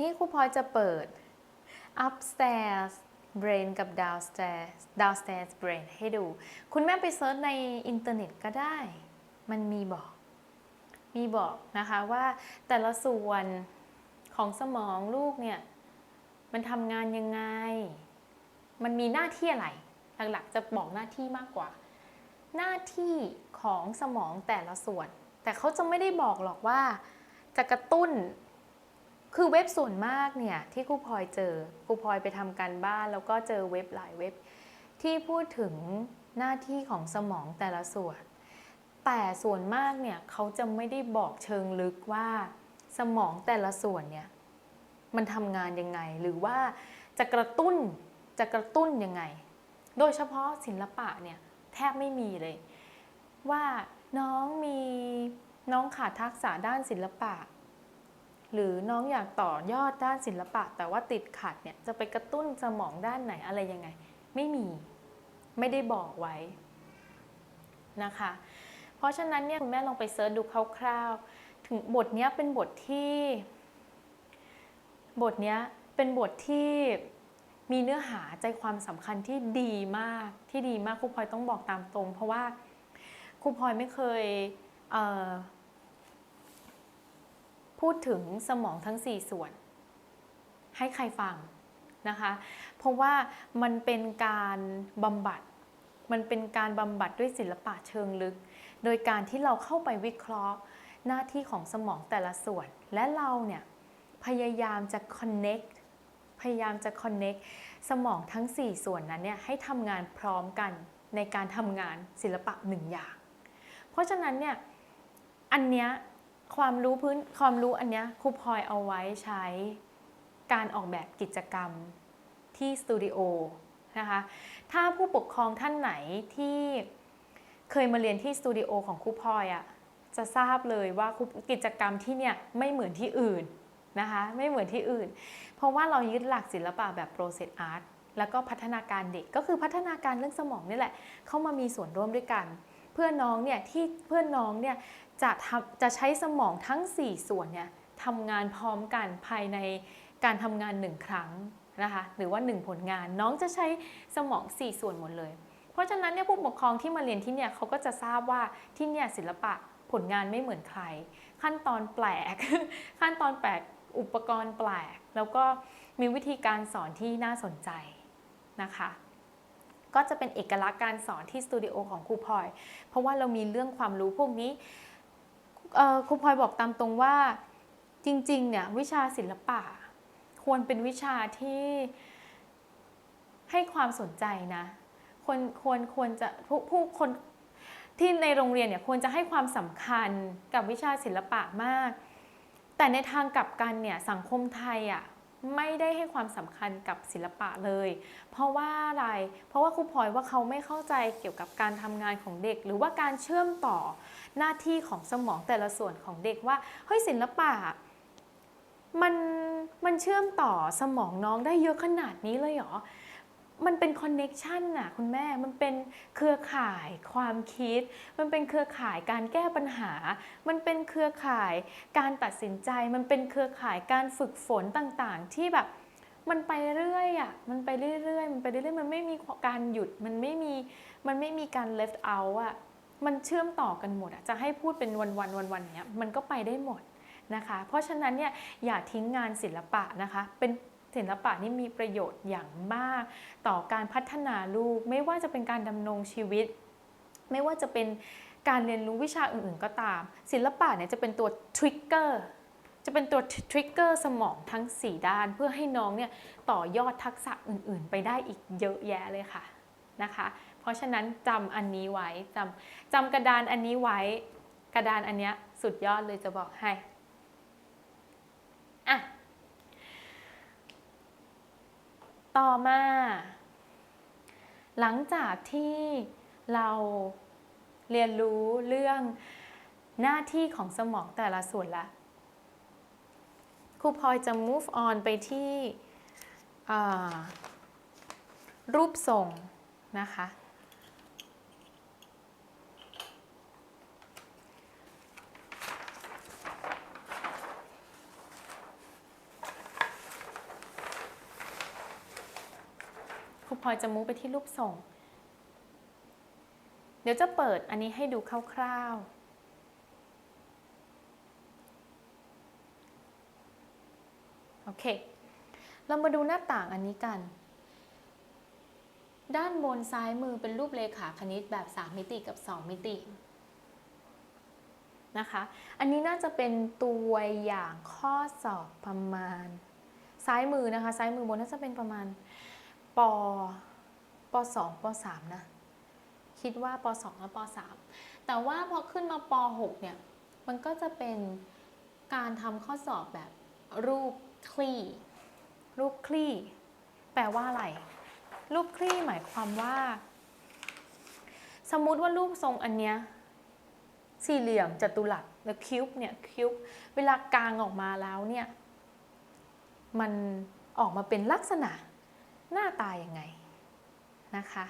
นี่ครูพลอยจะเปิด upstairs brain กับ downstairs downstairs brain ให้ดู คุณแม่ไปเซิร์ชในอินเทอร์เน็ตก็ได้ มันมีบอก มีบอกนะคะว่าแต่ละส่วนของสมองลูกเนี่ย มันทำงานยังไง มันมีหน้าที่อะไร หลักๆจะบอกหน้าที่มากกว่า หน้าที่ของสมองแต่ละส่วน แต่เขาจะไม่ได้บอกหรอกว่าจะกระตุ้น คือเว็บส่วนมากเนี่ยที่ครูพลอยเจอครูพลอยไปทำการบ้านแล้วก็เจอเว็บหลายเว็บ ที่พูดถึงหน้าที่ของสมองแต่ละส่วน แต่ส่วนมากเนี่ยเขาจะไม่ได้บอกเชิงลึกว่า สมองแต่ละส่วนเนี่ยมันทำงานยังไงหรือว่าจะกระตุ้นจะกระตุ้นยังไง โดยเฉพาะศิลปะเนี่ยแทบไม่มีเลย ว่าน้องมีน้องขาดทักษะด้านศิลปะ หรือน้องอยากต่อยอดด้านศิลปะ แต่ว่าติดขัดเนี่ยจะไปกระตุ้นสมองด้านไหนอะไรยังไง ไม่มีไม่ได้บอกไว้นะคะ เพราะฉะนั้นเนี่ยคุณแม่ลองไปเซิร์ชดูคร่าวๆ ถึงบทนี้เป็นบทที่ บทนี้เป็นบทที่มีเนื้อหาใจความสำคัญที่ดีมากที่ดีมากครูพลอยต้องบอกตามตรง เพราะว่าครูพลอยไม่เคยเพูดถึงสมองทั้ง 4 ส่วน ให้ใครฟังนะคะ เพราะว่ามันเป็นการบำบัด มันเป็นการบำบัดด้วยศิลปะเชิงลึก โดยการที่เราเข้าไปวิเคราะห์หน้าที่ของสมองแต่ละส่วน และเราเนี่ยพยายามจะ connect พยายามจะ connect สมองทั้ง 4 ส่วนนั้นเนี่ยให้ทำงานพร้อมกันในการทำงานศิลปะหนึ่งอย่าง เพราะฉะนั้นเนี่ยอันเนี้ย ความรู้พื้นความรู้อันเนี้ยครูพลอยเอาไว้ใช้การออกแบบกิจกรรมที่สตูดิโอนะคะถ้าผู้ปกครองท่านไหนที่เคยมาเรียนที่สตูดิโอของครูพลอยอะ่ะจะทราบเลยว่ากิจกรรมที่เนี่ยไม่เหมือนที่อื่นนะคะไม่เหมือนที่อื่น เพราะว่าเรายึดหลักศิลปะแบบ process art แล้วก็พัฒนาการเด็กก็คือพัฒนาการเรื่องสมองนี่แหละ เข้ามามีส่วนร่วมด้วยกัน เพื่อน้องเนี่ยที่เพื่อนน้องเนี่ยจะทำจะใช้สมองทั้ง 4 ส่วนเนี่ยทำงานพร้อมกันภายในการทำงานหนึ่งครั้งนะคะหรือว่า 1 ผลงานน้องจะใช้สมอง 4 ส่วนหมดเลย เพราะฉะนั้นเนี่ยผู้ปกครองที่มาเรียนที่เนี่ยเขาก็จะทราบว่าที่เนี่ยศิลปะผลงานไม่เหมือนใคร ขั้นตอนแปลก ขั้นตอนแปลกอุปกรณ์แปลก แล้วก็มีวิธีการสอนที่น่าสนใจนะคะ ก็จะเป็นเอกลักษณ์การสอนที่สตูดิโอของครูพลอย เพราะว่าเรามีเรื่องความรู้พวกนี้ครูพลอยบอกตามตรงว่าจริงๆเนี่ยวิชาศิลปะ ควรเป็นวิชาที่ให้ความสนใจนะควรควรควรจะผู้ผู้คนที่ในโรงเรียนเนี่ยควรจะให้ความสำคัญกับวิชาศิลปะมาก แต่ในทางกลับกันเนี่ยสังคมไทยอะ ไม่ได้ให้ความสำคัญกับศิลปะเลย เพราะว่าอะไร เพราะว่าครูพลอยว่าเขาไม่เข้าใจเกี่ยวกับการทำงานของเด็ก หรือว่าการเชื่อมต่อหน้าที่ของสมองแต่ละส่วนของเด็กว่าเฮ้ยศิลปะมันมันเชื่อมต่อสมองน้องได้เยอะขนาดนี้เลยเหรอ มันเป็นคอนเน็กชันน่ะคุณแม่ มันเป็นเครือข่ายความคิด มันเป็นเครือข่ายการแก้ปัญหา มันเป็นเครือข่ายการตัดสินใจ มันเป็นเครือข่ายการฝึกฝนต่างๆ ที่แบบมันไปเรื่อยอะ มันไปเรื่อยๆ มันไปเรื่อยๆ มันไม่มีการหยุด มันไม่มี มันไม่มีการ left out อะ มันเชื่อมต่อกันหมดอะ จะให้พูดเป็นวันๆวันๆเนี้ย มันก็ไปได้หมดนะคะ เพราะฉะนั้นเนี่ยอย่าทิ้งงานศิลปะนะคะ เป็น ศิลปะนี่มีประโยชน์อย่างมาก ต่อการพัฒนาลูก ไม่ว่าจะเป็นการดำรงชีวิต ไม่ว่าจะเป็นการเรียนรู้วิชาอื่นๆก็ตาม ศิลปะเนี่ยจะเป็นตัวทริกเกอร์จะเป็นตัวทริกเกอร์สมองทั้ง 4 ด้าน เพื่อให้น้องเนี่ยต่อยอดทักษะอื่นๆ ไปได้อีกเยอะแยะเลยค่ะนะคะ เพราะฉะนั้นจำอันนี้ไว้จำจำกระดานอันนี้ไว้ กระดานอันเนี้ยสุดยอดเลยจะบอกให้ อะ ต่อมา หลังจากที่เราเรียนรู้เรื่องหน้าที่ของสมองแต่ละส่วนละครูพลอยจะ move on ไปที่รูปทรงนะคะ รูพลอยจะมุกไปที่รูปทรงเดี๋ยวจะเปิดอันนี้ให้ดูคร่าวๆโอเค เรามาดูหน้าต่างอันนี้กัน ด้านบนซ้ายมือเป็นรูปเลขาคณิตแบบ 3 มิติกับ 2 มิตินะคะ อันนี้น่าจะเป็นตัวอย่างข้อสอบประมาณ ซ้ายมือนะคะ ซ้ายมือบนน่าจะเป็นประมาณ ปปสองปสามนะ คิดว่าปสองและปสามแต่ว่าพอขึ้นมาปหกเนี่ย มันก็จะเป็นการทำข้อสอบแบบรูปคลี่ รูปคลี่ แปลว่าอะไร รูปคลี่หมายความว่า สมมุติว่ารูปทรงอันเนี้ยสี่เหลี่ยมจัตุรัสแล้วคิวบ์เนี่ยคิวบ์เวลากางออกมาแล้วเนี่ย มันออกมาเป็นลักษณะ หน้าตายังไงนะคะ